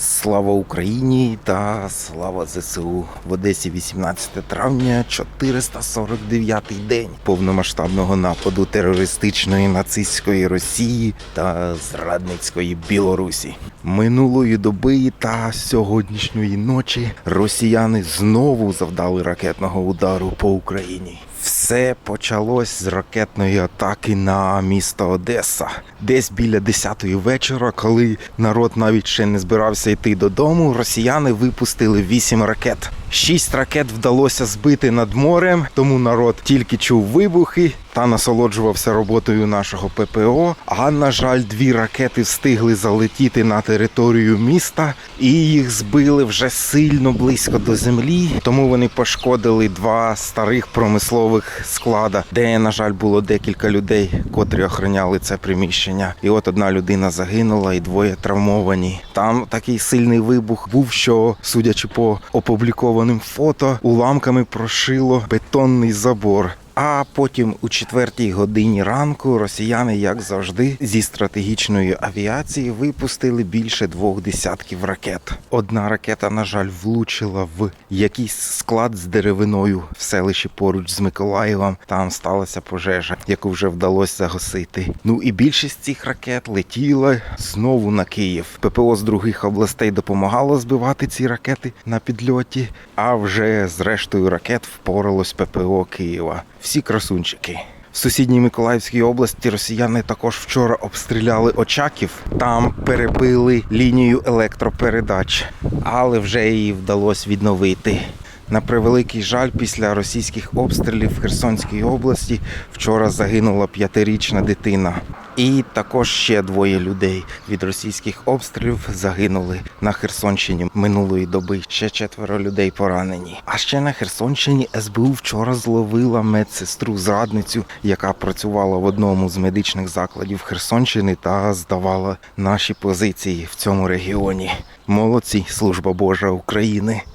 Слава Україні та слава ЗСУ в Одесі 18 травня, 449-й день повномасштабного нападу терористичної нацистської Росії та зрадницької Білорусі. Минулої доби та сьогоднішньої ночі росіяни знову завдали ракетного удару по Україні. Все почалось з ракетної атаки на місто Одеса. Десь біля 10-ї вечора, коли народ навіть ще не збирався йти додому, росіяни випустили 8 ракет. Шість ракет вдалося збити над морем, тому народ тільки чув вибухи та насолоджувався роботою нашого ППО. А на жаль, дві ракети встигли залетіти на територію міста, і їх збили вже сильно близько до землі. Тому вони пошкодили два старих промислових склада, де, на жаль, було декілька людей, котрі охороняли це приміщення. І от одна людина загинула, і двоє травмовані. Там такий сильний вибух був, що, судячи по опублікованим фото, уламками прошило бетонний забор. А потім у четвертій годині ранку росіяни, як завжди, зі стратегічної авіації випустили більше двох десятків ракет. Одна ракета, на жаль, влучила в якийсь склад з деревиною в селищі поруч з Миколаєвом. Там сталася пожежа, яку вже вдалося загасити. Ну і більшість цих ракет летіла знову на Київ. ППО з других областей допомагало збивати ці ракети на підльоті. А вже з рештою ракет впоралось ППО Києва. Всі красунчики. В сусідній Миколаївській області росіяни також вчора обстріляли Очаків. Там перебили лінію електропередач, але вже її вдалося відновити. На превеликий жаль, після російських обстрілів в Херсонській області вчора загинула п'ятирічна дитина. І також ще двоє людей від російських обстрілів загинули на Херсонщині минулої доби. Ще четверо людей поранені. А ще на Херсонщині СБУ вчора зловила медсестру зрадницю, яка працювала в одному з медичних закладів Херсонщини та здавала наші позиції в цьому регіоні. Молодці, служба Божа України.